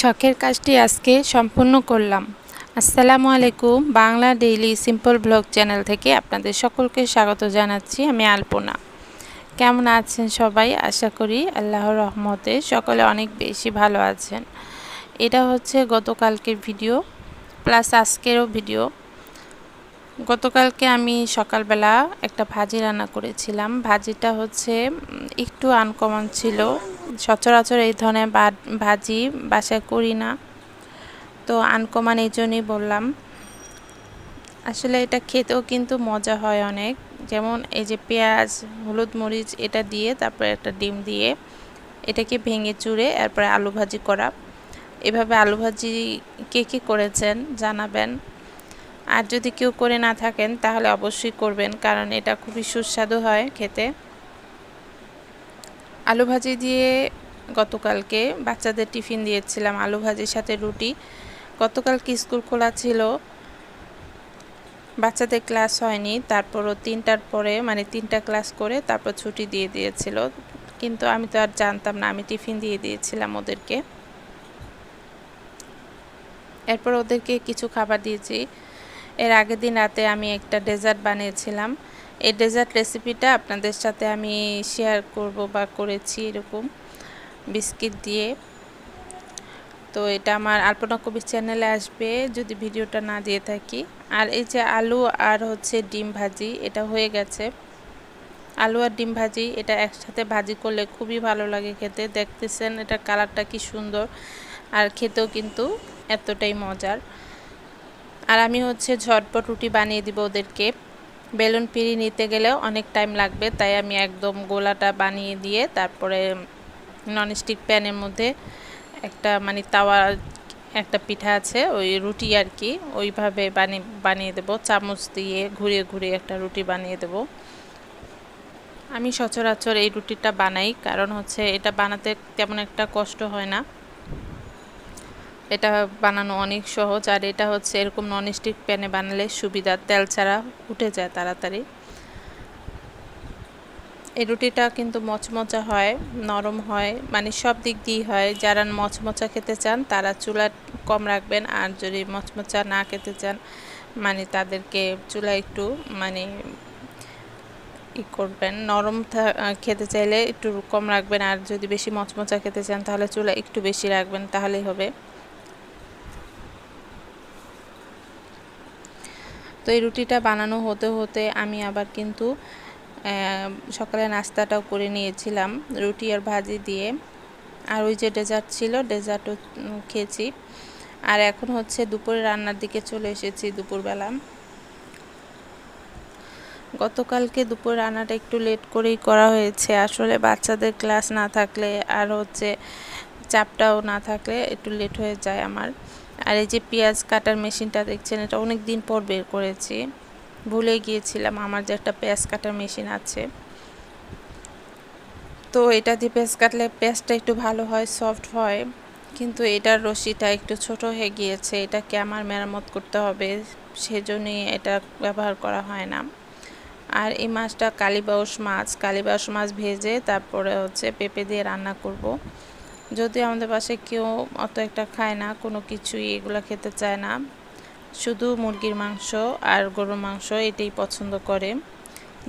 শখের কাজটি আজকে সম্পূর্ণ করলাম। আসসালামু আলাইকুম, Bangla daily simple blog channel থেকে আপনাদের সকলকে স্বাগত জানাচ্ছি আমি আলপনা। কেমন আছেন সবাই? আশা করি আল্লাহর রহমতে সকলে অনেক বেশি ভালো আছেন। এটা হচ্ছে গতকালকের ভিডিও, প্লাস আজকেরও ভিডিও। গতকালকে আমি সকালবেলা একটা ভাজি রান্না করেছিলাম। ভাজিটা হচ্ছে একটু আনকমন ছিল। সচরাচর এই ধরনের ভাজি বাসায় করি না। তো আনকমন এই জন্যই বললাম। আসলে এটা খেতেও কিন্তু মজা হয় অনেক। যেমন এই যে পেঁয়াজ, হলুদ মরিচ এটা দিয়ে, তারপরে একটা ডিম দিয়ে এটাকে ভেঙে চুড়ে এরপরে আলু ভাজি করা। এভাবে আলু ভাজি কে কে করেছেন জানাবেন। আর যদি কেউ করে না থাকেন, তাহলে অবশ্যই করবেন, কারণ এটা খুবই সুস্বাদু হয় খেতে। আলু ভাজি দিয়ে গতকালকে বাচ্চাদের টিফিন দিয়েছিলাম, আলু ভাজির সাথে রুটি। গতকালকে স্কুল খোলা ছিল, বাচ্চাদের ক্লাস হয়নি, তারপরও তিনটার পরে মানে তিনটা ক্লাস করে তারপর ছুটি দিয়ে দিয়েছিল। কিন্তু আমি তো আর জানতাম না, আমি টিফিন দিয়ে দিয়েছিলাম ওদেরকে। এরপর ওদেরকে কিছু খাবার দিয়েছি। এর আগের দিন রাতে আমি একটা ডেজার্ট বানিয়েছিলাম। এই ডেজার্ট রেসিপিটা আপনাদের সাথে আমি শেয়ার করব বা করেছি এরকম বিস্কিট দিয়ে। তো এটা আমার আলপনা কবির চ্যানেলে আসবে যদি ভিডিওটা না দিয়ে থাকি। আর এই যে আলু আর হচ্ছে ডিম ভাজি, এটা হয়ে গেছে। আলু আর ডিম ভাজি, এটা একসাথে ভাজি করলে খুবই ভালো লাগে খেতে। দেখতেছেন এটা কালারটা কি সুন্দর। আর খেতেও কিন্তু এতটাই মজার। আর আমি হচ্ছে ঝটপট রুটি বানিয়ে দিব ওদেরকে। বেলুন পিড়ি নিতে গেলেও অনেক টাইম লাগবে, তাই আমি একদম গোলাটা বানিয়ে দিয়ে তারপরে ননস্টিক প্যানের মধ্যে একটা মানে তাওয়া, একটা পিঠা আছে, ওই রুটি আর কি, ওইভাবে বানিয়ে বানিয়ে দেব। চামচ দিয়ে ঘুরিয়ে ঘুরিয়ে একটা রুটি বানিয়ে দেব। আমি সচরাচর এই রুটিটা বানাই, কারণ হচ্ছে এটা বানাতে তেমন একটা কষ্ট হয় না। এটা বানানো অনেক সহজ, আর এটা হচ্ছে এরকম ননস্টিক প্যানে বানালে সুবিধা, তেল ছাড়া উঠে যায় তাড়াতাড়ি। এই রুটিটা কিন্তু মচমচা হয়, নরম হয় মানে সব দিক দিয়েই হয়। যারা মচমচা খেতে চান, তারা চুলা কম রাখবেন, আর যদি মচমচা না খেতে চান মানে তাদেরকে চুলা একটু মানে ই করবেন, নরম খেতে চাইলে একটু কম রাখবেন, আর যদি বেশি মচমচা খেতে চান, তাহলে চুলা একটু বেশি রাখবেন, তাহলেই হবে। তো এই রুটিটা বানানো হতে হতে আমি আবার কিন্তু সকালে নাস্তাটাও করে নিয়েছিলাম রুটি আর ভাজি দিয়ে। আর ওই যে ডেজার্ট ছিল, ডেজার্টও খেয়েছি। আর এখন হচ্ছে দুপুরে রান্নার দিকে চলে এসেছি দুপুরবেলা। গতকালকে দুপুর রান্নাটা একটু লেট করেই করা হয়েছে। আসলে বাচ্চাদের ক্লাস না থাকলে আর হচ্ছে চাপটাও না থাকলে একটু লেট হয়ে যায় আমার। আর এই যে পেঁয়াজ কাটার মেশিনটা দেখছেন, এটা অনেক দিন পর বের করেছি। ভুলে গিয়েছিলাম আমার যে একটা পেঁয়াজ কাটার মেশিন আছে। তো এটা দিয়ে পেঁয়াজ কাটলে পেঁয়াজটা একটু ভালো হয়, সফট হয়। কিন্তু এটার রশিটা একটু ছোট হয়ে গিয়েছে, এটাকে আমার মেরামত করতে হবে, সেজন্যই এটা ব্যবহার করা হয় না। আর এই মাছটা কালীবাউস মাছ কালীবাউস মাছ ভেজে তারপরে হচ্ছে পেঁপে দিয়ে রান্না করব। যদি আমাদের পাশে কেউ অত একটা খায় না কোনো কিছুই এগুলো খেতে চায় না শুধু মুরগির মাংস আর গরুর মাংস এটাই পছন্দ করে।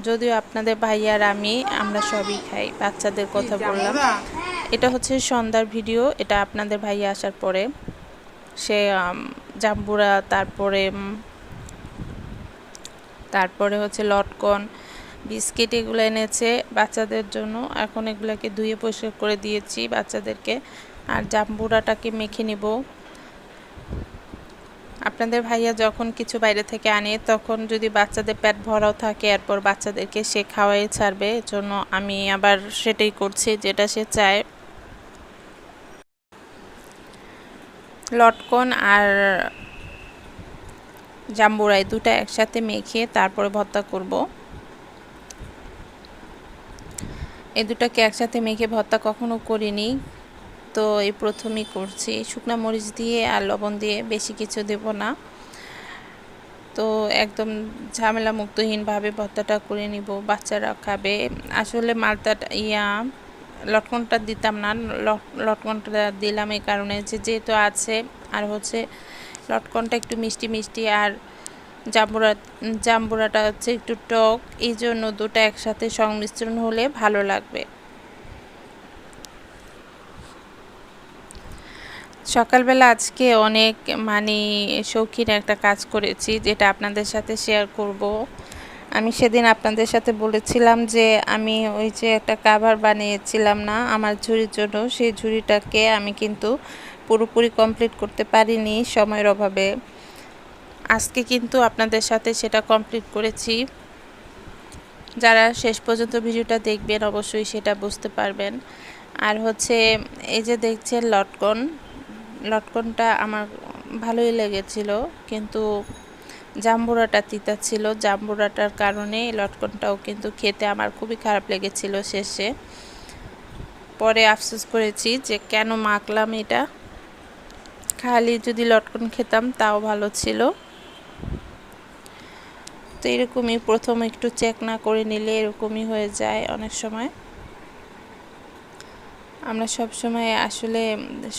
যদিও আপনাদের ভাইয়ার আমি আমরা সবই খাই বাচ্চাদের কথা বললাম। এটা হচ্ছে সন্ধ্যার ভিডিও এটা আপনাদের ভাইয়া আসার পরে। সে জাম্বুরা তারপরে তারপরে হচ্ছে লটকন বিস্কিট এগুলো এনেছে বাচ্চাদের জন্য। এখন এগুলোকে ধুয়ে পরিষ্কার করে দিয়েছি বাচ্চাদেরকে। আর জাম্বুরাটাকে মেখে নিব। আপনাদের ভাইয়া যখন কিছু বাইরে থেকে আনে, তখন যদি বাচ্চাদের পেট ভরাও থাকে, এরপর বাচ্চাদেরকে সে খাওয়াই ছাড়বে। জন্য আমি আবার সেটাই করছি, যেটা সে চায়। লটকন আর জাম্বুরাই দুটা একসাথে মেখে তারপরে ভর্তা করব। এই দুটাকে একসাথে মেখে ভর্তা কখনো করিনি। তো এই প্রথমেই করছি। শুকনা মরিচ দিয়ে আর লবণ দিয়ে বেশি কিছু দেব না। তো একদম ঝামেলা মুক্তহীনভাবে ভর্তাটা করে নিব। বাচ্চারা খাবে। আসলে মালটা ইয়া, লটকনটা দিতাম না। লট- লটকনটা দিলাম এই কারণে যেহেতু আছে, আর হচ্ছে লটকনটা একটু মিষ্টি মিষ্টি আর জাম্বুরা, জাম্বুরাটা হচ্ছে একটু টক, এই জন্য দুটো একসাথে সংমিশ্রণ হলে ভালো লাগবে। সকালবেলা আজকে অনেক মানে শৌখিন একটা কাজ করেছি, যেটা আপনাদের সাথে শেয়ার করব। আমি সেদিন আপনাদের সাথে বলেছিলাম যে আমি ওই যে একটা কাভার বানিয়েছিলাম না, আমার ঝুড়ির জন্য, সেই ঝুড়িটাকে আমি কিন্তু পুরোপুরি কমপ্লিট করতে পারিনি সময়ের অভাবে। আজকে কিন্তু আপনাদের সাথে সেটা কমপ্লিট করেছি। যারা শেষ পর্যন্ত ভিডিওটা দেখবেন, অবশ্যই সেটা বুঝতে পারবেন। আর হচ্ছে, এই যে দেখছেন লটকন, লটকনটা আমার ভালোই লেগেছিল, কিন্তু জাম্বুরাটা তিতা ছিল। জাম্বুরাটার কারণে লটকনটাও কিন্তু খেতে আমার খুবই খারাপ লেগেছিল শেষে। পরে আফসোস করেছি যে, কেন মাখলাম এটা? খালি যদি লটকন খেতাম, তাও ভালো ছিল। তো এরকমই প্রথম একটু চেক না করে নিলে এরকমই হয়ে যায় অনেক সময়। আমরা সব সময় আসলে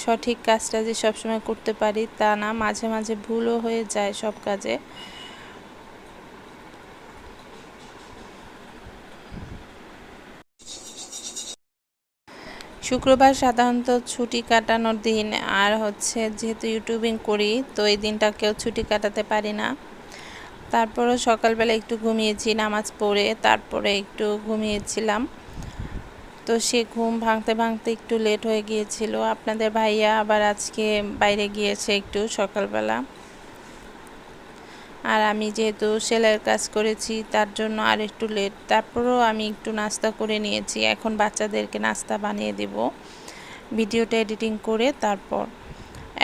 সঠিক কাজটা যে সব সময় করতে পারি তা না, মাঝে মাঝে ভুলও হয়ে যায় সব কাজে। শুক্রবার সাধারণত ছুটি কাটানোর দিন, আর হচ্ছে যেহেতু ইউটিউবিং করি, তো এই দিনটা কেউ ছুটি কাটাতে পারি না। তারপরও সকালবেলা একটু ঘুমিয়েছি, নামাজ পড়ে তারপরে একটু ঘুমিয়েছিলাম। তো সে ঘুম ভাঙতে ভাঙতে একটু লেট হয়ে গিয়েছিল। আপনাদের ভাইয়া আবার আজকে বাইরে গিয়েছে একটু সকালবেলা। আর আমি যেহেতু সেলাইয়ের কাজ করেছি, তার জন্য আর একটু লেট তারপরেও আমি একটু নাস্তা করে নিয়েছি। এখন বাচ্চাদেরকে নাস্তা বানিয়ে দেব, ভিডিওটা এডিটিং করে তারপর।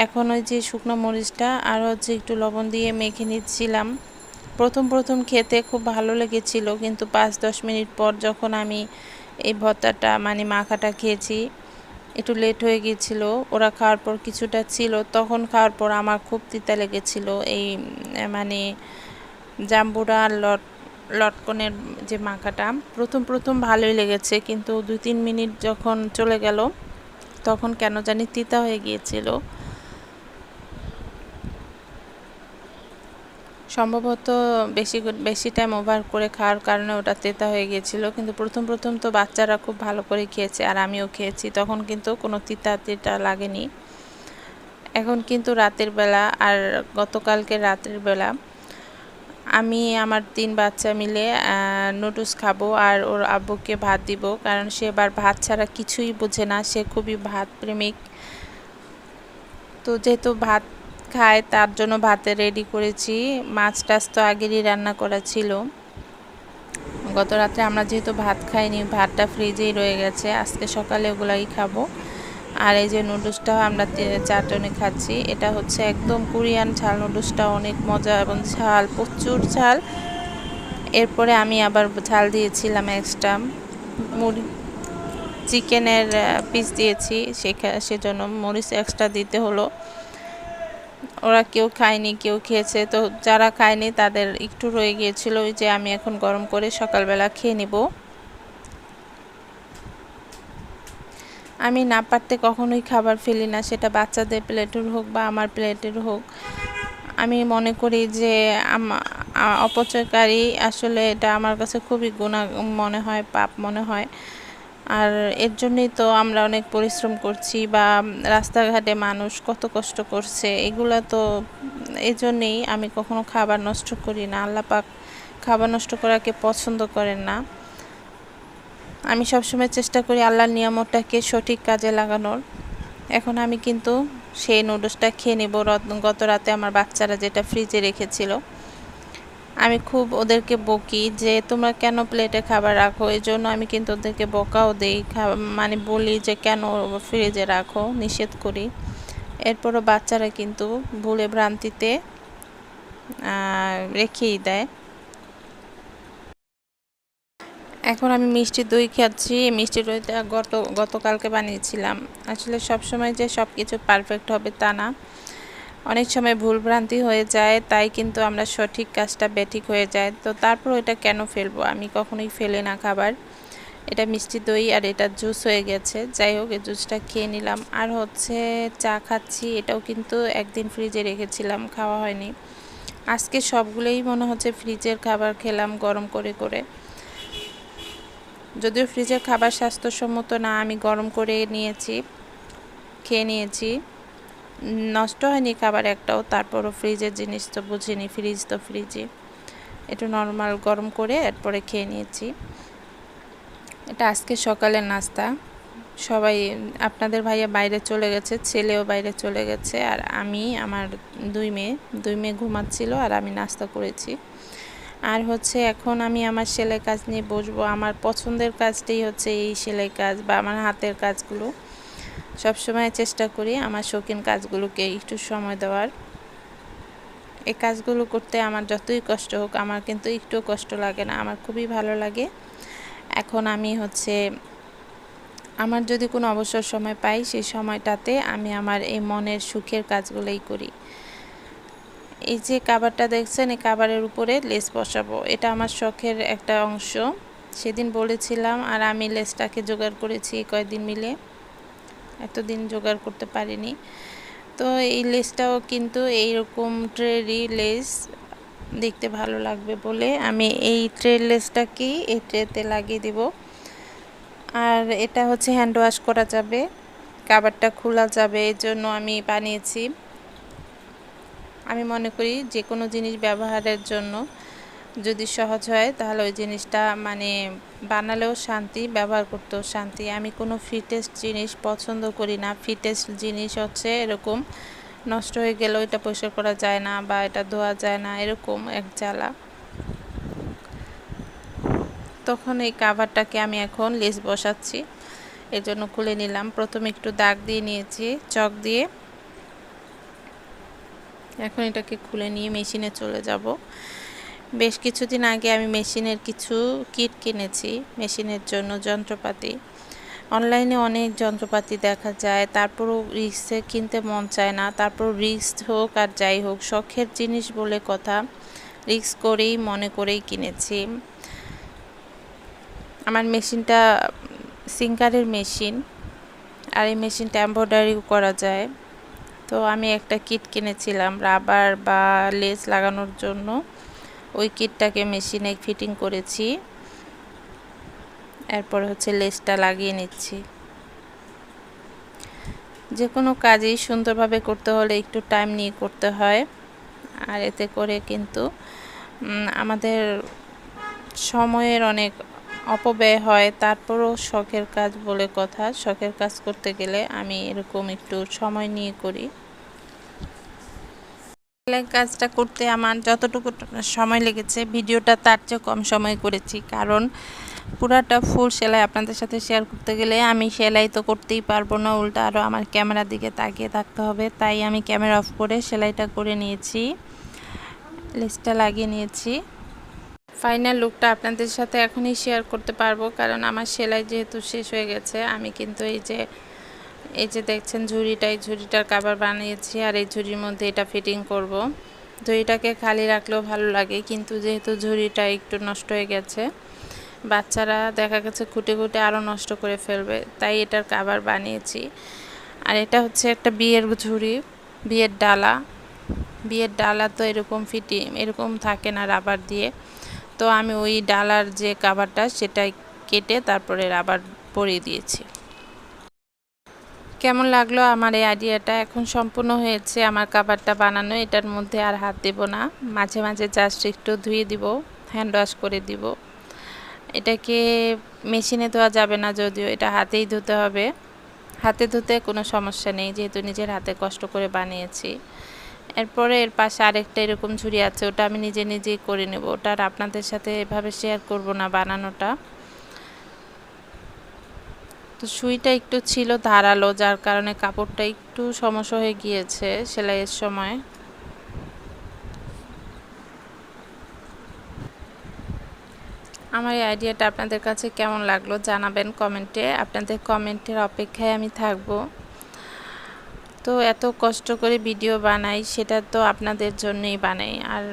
এখন ওই যে শুকনো মরিচটা আর হচ্ছে একটু লবণ দিয়ে মেখে নিচ্ছিলাম। প্রথম প্রথম খেতে খুব ভালো লেগেছিল, কিন্তু পাঁচ, দশ মিনিট পর যখন আমি এই ভর্তাটা মানে মাখাটা খেয়েছি, একটু লেট হয়ে গিয়েছিল, ওরা খাওয়ার পর কিছুটা ছিল, তখন খাওয়ার পর আমার খুব তিতা লেগেছিল এই মানে জাম্বুরা আর লট, লটকনের যে মাখাটা। প্রথম প্রথম ভালোই লেগেছে, কিন্তু দুই, তিন মিনিট যখন চলে গেল, তখন কেন জানি তিতা হয়ে গিয়েছিল। সম্ভবত বেশি বেশি টাইম ওভার করে খাওয়ার কারণে ওটা তেতা হয়ে গিয়েছিল। কিন্তু প্রথম প্রথম তো বাচ্চারা খুব ভালো করে খেয়েছে আর আমিও খেয়েছি। তখন কিন্তু কোনো তিতা তিতা লাগেনি। এখন কিন্তু রাতের বেলা আর গতকালকে রাতের বেলা আমি, আমার তিন বাচ্চা মিলে নুডলস খাব আর ওর আব্বুকে ভাত দিব। কারণ সে এবার ভাত ছাড়া কিছুই বোঝে না। সে খুবই ভাত প্রেমিক। তো যেহেতু ভাত খায়, তার জন্য ভাতে রেডি করেছি। মাছ টাছ তো আগেরই রান্না করা ছিল। গত রাত্রে আমরা যেহেতু ভাত খাইনি, ভাতটা ফ্রিজেই রয়ে গেছে। আজকে সকালে ওগুলাই খাব। আর এই যে নুডলসটাও আমরা চারজনে খাচ্ছি। এটা হচ্ছে একদম কোরিয়ান ঝাল। নুডলসটা অনেক মজা এবং ঝাল, প্রচুর ঝাল। এরপরে আমি আবার ঝাল দিয়েছিলাম এক্সট্রা মুড়ি, চিকেনের পিস দিয়েছি। সেখানে সেজন্য মরিচ এক্সট্রা দিতে হলো। ওরা কেউ খায়নি, কেউ খেয়েছে। তো যারা খায়নি তাদের একটু রয়ে গিয়েছিল ওই যে আমি এখন গরম করে সকালবেলা খেয়ে নিব। আমি না পারতে কখনোই খাবার ফেলি না, সেটা বাচ্চাদের প্লেটের হোক বা আমার প্লেটের হোক। আমি মনে করি যে অপচয়কারী আসলে এটা আমার কাছে খুবই গুণা, মনে হয়, পাপ মনে হয়। আর এর জন্যই তো আমরা অনেক পরিশ্রম করছি বা রাস্তাঘাটে মানুষ কত কষ্ট করছে, এগুলো তো এই জন্যেই আমি কখনো খাবার নষ্ট করি না। আল্লাপাক খাবার নষ্ট করাকে পছন্দ করেন না। আমি সবসময় চেষ্টা করি আল্লাহর নিয়ামতটাকে সঠিক কাজে লাগানোর। এখন আমি কিন্তু সেই নুডলসটা খেয়ে নেব। গত রাতে আমার বাচ্চারা যেটা ফ্রিজে রেখেছিল আমি খুব ওদেরকে বকি যে, তোমরা কেন প্লেটে খাবার রাখো? এই জন্য আমি কিন্তু ওদেরকে বকাও দিই মানে বলি যে, কেন ফ্রিজে রাখো? নিষেধ করি। এরপরও বাচ্চারা কিন্তু ভুলে ভ্রান্তিতে রেখেই দেয়। এখন আমি মিষ্টি দই খাচ্ছি। মিষ্টি দইটা গত, গতকালকে বানিয়েছিলাম। আসলে সব সময় যে সব কিছু পারফেক্ট হবে তা না। অনেক সময় ভুলভ্রান্তি হয়ে যায়, তাই কিন্তু আমরা সঠিক কাজটা বেঠিক হয়ে যায়। তো তারপর এটা কেন ফেলব? আমি কখনোই ফেলে না খাবার। এটা মিষ্টি দই আর এটা জুস হয়ে গেছে। যাই হোক, এই জুসটা খেয়ে নিলাম। আর হচ্ছে চা খাচ্ছি, এটাও কিন্তু একদিন ফ্রিজে রেখেছিলাম, খাওয়া হয়নি। আজকে সবগুলোই মনে হচ্ছে ফ্রিজের খাবার খেলাম গরম করে করে। যদিও ফ্রিজের খাবার স্বাস্থ্যসম্মত না, আমি গরম করে নিয়েছি, খেয়ে নিয়েছি। নষ্ট হয়নি খাবার একটাও, তারপরও ফ্রিজের জিনিস তো বুঝিনি ফ্রিজ তো ফ্রিজে একটু নর্মাল গরম করে এরপরে খেয়ে নিয়েছি। এটা আজকে সকালের নাস্তা। সবাই, আপনাদের ভাইয়া বাইরে চলে গেছে, ছেলেও বাইরে চলে গেছে, আর আমি, আমার দুই মেয়ে দুই মেয়ে ঘুমাচ্ছিল আর আমি নাস্তা করেছি। আর হচ্ছে এখন আমি আমার সেলাই কাজ নিয়ে বসবো। আমার পছন্দের কাজটাই হচ্ছে এই সেলাই কাজ বা আমার হাতের কাজগুলো। সবসময় চেষ্টা করি আমার শৌখিন কাজগুলোকে একটু সময় দেওয়ার। এই কাজগুলো করতে আমার যতই কষ্ট হোক, আমার কিন্তু একটু কষ্ট লাগে না, আমার খুবই ভালো লাগে। এখন আমি হচ্ছে, আমার যদি কোনো অবসর সময় পাই, সেই সময়টাতে আমি আমার এই মনের সুখের কাজগুলোই করি। এই যে কাবারটা দেখছেন, এই কাবারের উপরে লেস বসাবো, এটা আমার শখের একটা অংশ। সেদিন বলেছিলাম, আর আমি লেসটাকে জোগাড় করেছি কয়েকদিন মিলে। এতদিন জোগাড় করতে পারিনি। তো এই লেসটাও কিন্তু এইরকম ট্রেরি লেস দেখতে ভালো লাগবে বলে আমি এই ট্রে লেসটাকেই এই ট্রেতে লাগিয়ে দেব। আর এটা হচ্ছে হ্যান্ড ওয়াশ করা যাবে, কাবারটা খোলা যাবে, এর জন্য আমি বানিয়েছি। আমি মনে করি যে কোনো জিনিস ব্যবহারের জন্য যদি সহজ হয়, তাহলে ওই জিনিসটা মানে বানালেও শান্তি, ব্যবহার করতেও শান্তি। আমি কোনো ফিটেস্ট জিনিস পছন্দ করি না। ফিটেস্ট জিনিস হচ্ছে এরকম নষ্ট হয়ে গেলেও এটা পরিষ্কার করা যায় না বা এটা ধোয়া যায় না, এরকম এক জ্বালা। তখন এই কাভারটাকে আমি এখন লেস বসাচ্ছি। এর জন্য খুলে নিলাম। প্রথমে একটু দাগ দিয়ে নিয়েছি, চক দিয়ে। এখন এটাকে খুলে নিয়ে মেশিনে চলে যাব। বেশ কিছুদিন আগে আমি মেশিনের কিছু কিট কিনেছি, মেশিনের জন্য যন্ত্রপাতি। অনলাইনে অনেক যন্ত্রপাতি দেখা যায়, তারপরও রিক্সে কিনতে মন চায় না তারপর রিক্স হোক আর যাই হোক, শখের জিনিস বলে কথা রিক্স করেই, মনে করেই কিনেছি। আমার মেশিনটা সিঙ্কারের মেশিন, আর এই মেশিনটা এম্ব্রয়ডারিও করা যায়। তো আমি একটা কিট কিনেছিলাম, রাবার বা লেস লাগানোর জন্য। ওই কিটটাকে মেশিনে ফিটিং করেছি। এরপর হচ্ছে লেসটা লাগিয়ে নিচ্ছি। যে কোনো কাজই সুন্দরভাবে করতে হলে একটু টাইম নিয়ে করতে হয়। আর এতে করে কিন্তু আমাদের সময়ের অনেক অপব্যয় হয়। তারপরও শখের কাজ বলে কথা। শখের কাজ করতে গেলে আমি এরকম একটু সময় নিয়ে করি। সেলাই কাজটা করতে আমার যতটুকু সময় লেগেছে, ভিডিওটা তার চেয়ে কম সময় করেছি। কারণ পুরাটা ফুল সেলাই আপনাদের সাথে শেয়ার করতে গেলে আমি সেলাই তো করতেই পারব না, উল্টা আরও আমার ক্যামেরার দিকে তাকিয়ে থাকতে হবে, তাই আমি ক্যামেরা অফ করে সেলাইটা করে নিয়েছি লেসটা লাগিয়ে নিয়েছি। ফাইনাল লুকটা আপনাদের সাথে এখনই শেয়ার করতে পারব, কারণ আমার সেলাই যেহেতু শেষ হয়ে গেছে, আমি কিন্তু এই যে এই যে দেখছেন ঝুড়িটা, এই ঝুড়িটার কাবার বানিয়েছি আর এই ঝুড়ির মধ্যে এটা ফিটিং করব। ঝুড়িটাকে খালি রাখলেও ভালো লাগে, কিন্তু যেহেতু ঝুড়িটা একটু নষ্ট হয়ে গেছে, বাচ্চারা দেখা গেছে খুঁটে খুঁটে আরও নষ্ট করে ফেলবে, তাই এটার কাবার বানিয়েছি। আর এটা হচ্ছে একটা বিয়ের ঝুড়ি, বিয়ের ডালা। বিয়ের ডালা তো এরকম ফিটি এরকম থাকে না রাবার দিয়ে। তো আমি ওই ডালার যে কাবারটা সেটাই কেটে তারপরে রাবার পরিয়ে দিয়েছি। কেমন লাগল আমার এই আইডিয়াটা? এখন সম্পূর্ণ হয়েছে আমার কাবারটা বানানো। এটার মধ্যে আর হাত দেব না। মাঝে মাঝে জাস্ট একটু ধুয়ে দিব হ্যান্ড ওয়াশ করে দিব। এটাকে মেশিনে ধোয়া যাবে না যদিও, এটা হাতেই ধুতে হবে। হাতে ধুতে কোনো সমস্যা নেই, যেহেতু নিজের হাতে কষ্ট করে বানিয়েছি। এরপরে এর পাশে আরেকটা এরকম ঝুড়ি আছে, ওটা আমি নিজে নিজেই করে নেব। ওটা আর আপনাদের সাথে এভাবে শেয়ার করব না বানানোটা। তো সুইটা একটু ছিল ধারালো, যার কারণে কাপড়টা একটু সমস্যা হয়ে গিয়েছে সেলাইয়ের সময়। আমার এই আইডিয়াটা আপনাদের কাছে কেমন লাগল জানাবেন কমেন্টে। আপনাদের কমেন্টের অপেক্ষায় আমি থাকব। তো এত কষ্ট করে ভিডিও বানাই, সেটা তো আপনাদের জন্যই বানাই। আর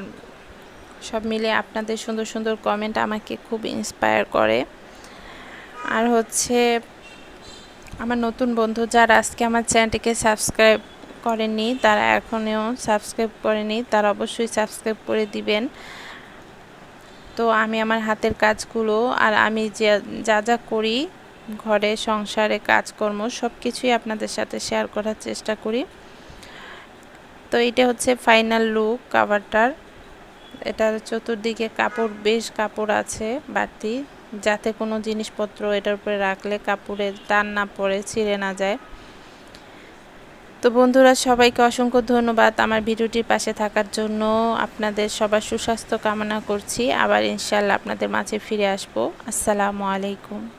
সব মিলে আপনাদের সুন্দর সুন্দর কমেন্ট আমাকে খুব ইন্সপায়ার করে। আর হচ্ছে আমার নতুন বন্ধু যারা আজকে আমার চ্যানেলটিকে সাবস্ক্রাইব করেননি, তারা এখনও সাবস্ক্রাইব করেনি তারা অবশ্যই সাবস্ক্রাইব করে দিবেন। তো আমি আমার হাতের কাজগুলো আর আমি যে যা যা করি, ঘরে, সংসারে, কাজকর্ম সব কিছুই আপনাদের সাথে শেয়ার করার চেষ্টা করি। তো এটা হচ্ছে ফাইনাল লুক কাভারটার এটার চতুর্দিকে কাপড়, বেশ কাপড় আছে বাড়তি। যাতে কোনো জিনিসপত্র এটার উপরে রাখলে কাপড়ে টান না পড়ে, ছিঁড়ে না যায়। তো বন্ধুরা, সবাইকে অসংখ্য ধন্যবাদ আমার ভিডিওটির পাশে থাকার জন্য। আপনাদের সবার সুস্বাস্থ্য কামনা করছি। আবার ইনশাল্লাহ আপনাদের মাঝে ফিরে আসব। আসসালামু আলাইকুম।